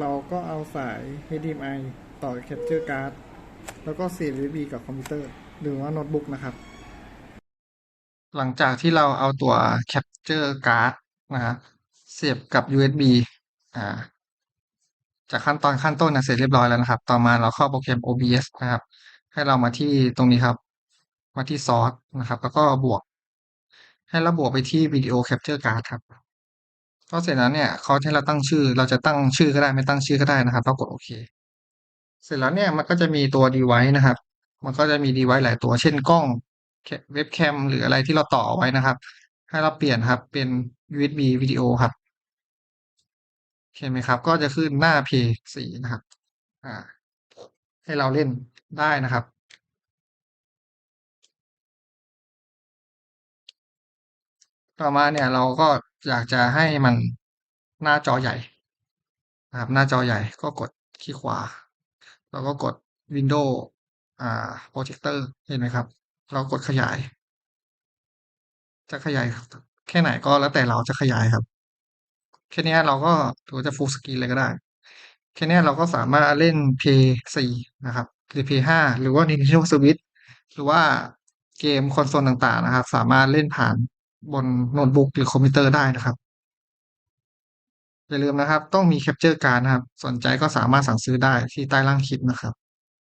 เราก็เอาสาย HDMI ต่อ Capture Card แล้วก็เสียบ USB กับคอมพิวเตอร์ หรือว่าโน้ตบุ๊กนะครับ หลังจากที่เราเอาตัว Capture Card นะครับเสียบกับ USB อ่าจากขั้นตอนขั้นต้นนะเสร็จเรียบร้อยแล้วนะครับ ต่อมาเราเข้าโปรแกรม OBS นะครับ ให้เรามาที่ตรงนี้ครับ มาที่ Source นะครับ แล้วก็บวก ให้เราบวกไปที่ Video Capture Card ครับ พอเสร็จแล้วเนี่ยเขาให้เราตั้งชื่อ เราจะตั้งชื่อก็ได้ไม่ตั้งชื่อก็ได้นะครับแล้วกดโอเค เสร็จแล้วเนี่ยมันก็จะมีตัว device นะครับ มันก็จะมี device หลายตัวเช่นกล้องเว็บแคมหรืออะไรที่เราต่อเอาไว้นะครับ ให้เราเปลี่ยนครับเป็น USB วิดีโอครับเห็นไหมครับ ก็จะขึ้นหน้า P4 นะครับ อ่า ให้เราเล่นได้นะครับ ต่อมาเนี่ยเราก็อยากจะให้มันหน้าจอใหญ่นะครับหน้าจอใหญ่ก็กดคลิกขวา แล้วก็กด Windows อ่า Projector เห็นไหมครับ เรากดขยาย จะขยายแค่ไหนก็แล้วแต่เราจะขยายครับ แค่นี้เราก็ถือจะ Full Screen เลยก็ได้ แค่นี้เราก็สามารถเล่น P4 นะครับหรือ P5 หรือว่า Nintendo Switch หรือว่าเกมคอนโซลต่างๆนะครับ สามารถเล่นผ่าน บนโน้ตบุ๊กหรือคอมพิวเตอร์ได้นะครับ อย่าลืมนะครับ ต้องมีแคปเจอร์การนะครับ สนใจก็สามารถสั่งซื้อได้ที่ใต้ล่างคลิปนะครับ